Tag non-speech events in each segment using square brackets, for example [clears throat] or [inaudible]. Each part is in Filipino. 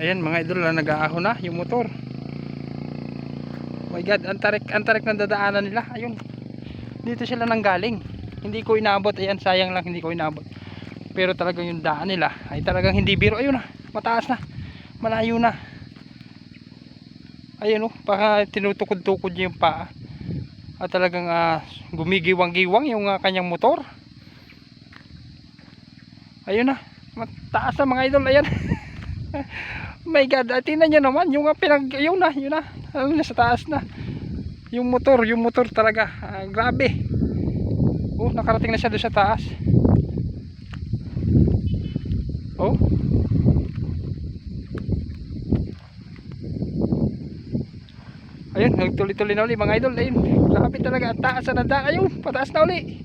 Ayan mga idol na nag-aahon na yung motor. Oh my god, antarik antarik ng dadaanan nila. Ayun. Dito sila nanggaling. Hindi ko inabot. Ayan, sayang lang hindi ko inabot. Pero talagang yung daan nila ay talagang hindi biro. Ayun na, mataas na. Malayo na. Ayun oh, baka tinutukod-tukod niya yung paa. At talagang ah, gumigiwang-giwang yung ah, kanyang motor. Ayun na, mataas na mga idol. Ayan. [laughs] My God, ah, tingnan nyo naman yung pinag, yun na, yun na, ano na sa taas na. Yung motor, yung motor talaga, ah, grabe. Oh, nakarating na siya doon sa taas. Oh. Ayun, nagtuloy-tuloy na uli mga idol. Ayun, grabe talaga. Taas na nada. Ayun, pataas na uli.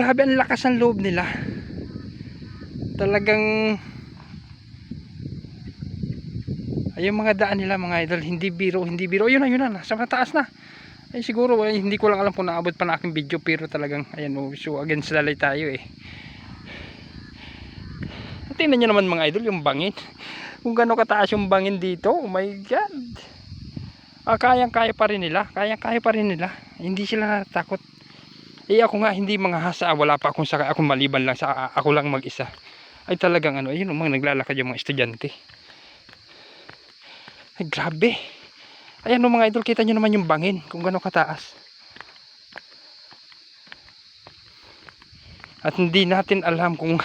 Grabe ang lakas ng loob nila. Talagang Ayun mga daan nila mga idol, hindi biro, hindi biro. Ayun na, yun na, nasa mataas na. Ay siguro, ay, hindi ko lang alam kung naabot pa na aking video pero talagang, ayan oh, so against lalay tayo eh. Tingnan nyo naman mga idol, yung bangin. Kung gano'ng kataas yung bangin dito, oh my god. Ah, kayang-kaya pa rin nila, kayang-kaya pa rin nila. Hindi sila natatakot. Eh ako nga, hindi mga hasa, wala pa akong saka, ako maliban lang sa ako lang mag-isa. Ay talagang ano, ayun, mga naglalakad yung mga estudyante. Ay, grabe. Ayan o mga idol, kita nyo naman yung bangin kung gano'ng kataas. At hindi natin alam kung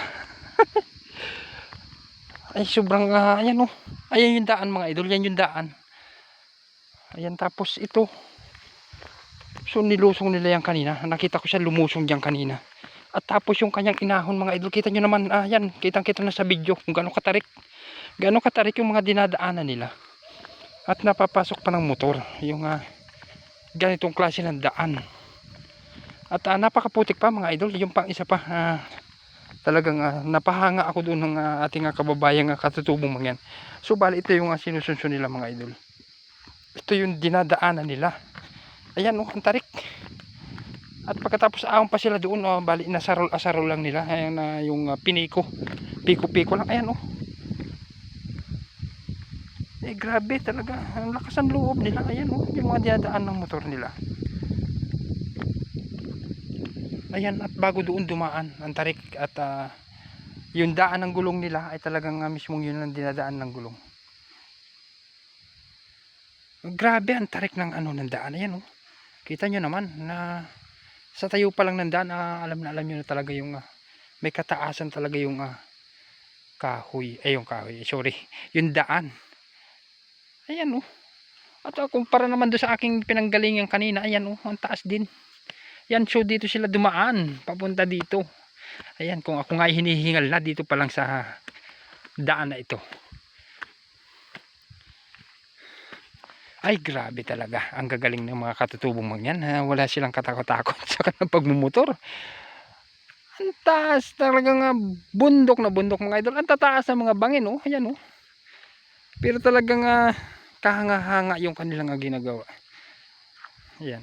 [laughs] ay sobrang ah, ayan o. Ayan yung daan mga idol, yan yung daan. Ayan tapos ito. So nilusong nila yan kanina. Nakita ko siya lumusong diyan kanina. At tapos yung kanyang inahon mga idol, kita nyo naman, ah, yan, kitang kita na sa video kung gano'ng katarik. Gano'ng katarik yung mga dinadaanan nila. At napapasok pa ng motor yung uh, ganitong klase ng daan. At uh, napakaputik pa mga idol. Yung pang isa pa uh, talagang uh, napahanga ako doon ng uh, ating uh, kababayang uh, katutubong mga yan so bali ito yung uh, sinusunsun nila mga idol. Ito yung dinadaanan nila ayan oh ang tarik. At pagkatapos ahon pa sila doon uh, bali nasarol asarol lang nila. Ayan uh, yung uh, piniko. Piko piko lang. Ayan oh. Eh grabe talaga. Ang lakas ng loob nila. Ayan oh yung mga dinadaan ng motor nila. Ayan at bago doon dumaan ang tarik at uh, yung daan ng gulong nila ay talagang uh, mismong yun ang dinadaan ng gulong. Grabe ang tarik ng ano ng daan. Ayan oh kita nyo naman na sa tayo pa lang ng uh, alam na alam nyo na talaga yung uh, may kataasan talaga yung uh, kahoy ay yung kahoy sorry [laughs] yung daan Ayan oh. At kumpara naman doon sa aking pinanggalingan kanina, ayan oh, ang taas din. Yan, so dito sila dumaan, papunta dito. Ayan, kung ako nga hinihingal na dito pa lang sa daan na ito. Ay, grabe talaga. Ang gagaling ng mga katutubong mga yan. Ha? Wala silang katakot-takot [laughs] sa kanang pagmumotor. Ang taas talagang uh, bundok na bundok mga idol. Ang tataas ng mga bangin, oh. Ayan, oh. Pero talagang uh, kahanga-hanga yung kanilang ginagawa. Ayan.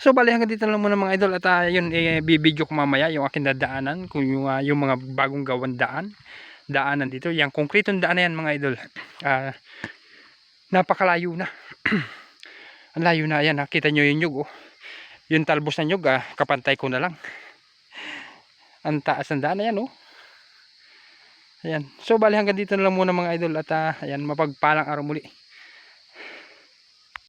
So bali hanggang dito lang muna mga idol at uh, yun eh, bibidyo ko mamaya yung aking dadaanan kung yung, uh, yung mga bagong gawan daan daanan dito. Yung konkretong daan na yan mga idol. Uh, napakalayo na. [clears throat] Ang layo na yan. Nakita nyo yung nyug oh. Yung talbos na nyug ah, kapantay ko na lang. [laughs] Ang taas ng daan na yan oh. Ayan. So bali hanggang dito na lang muna mga idol at uh, ayan mapagpalang araw muli.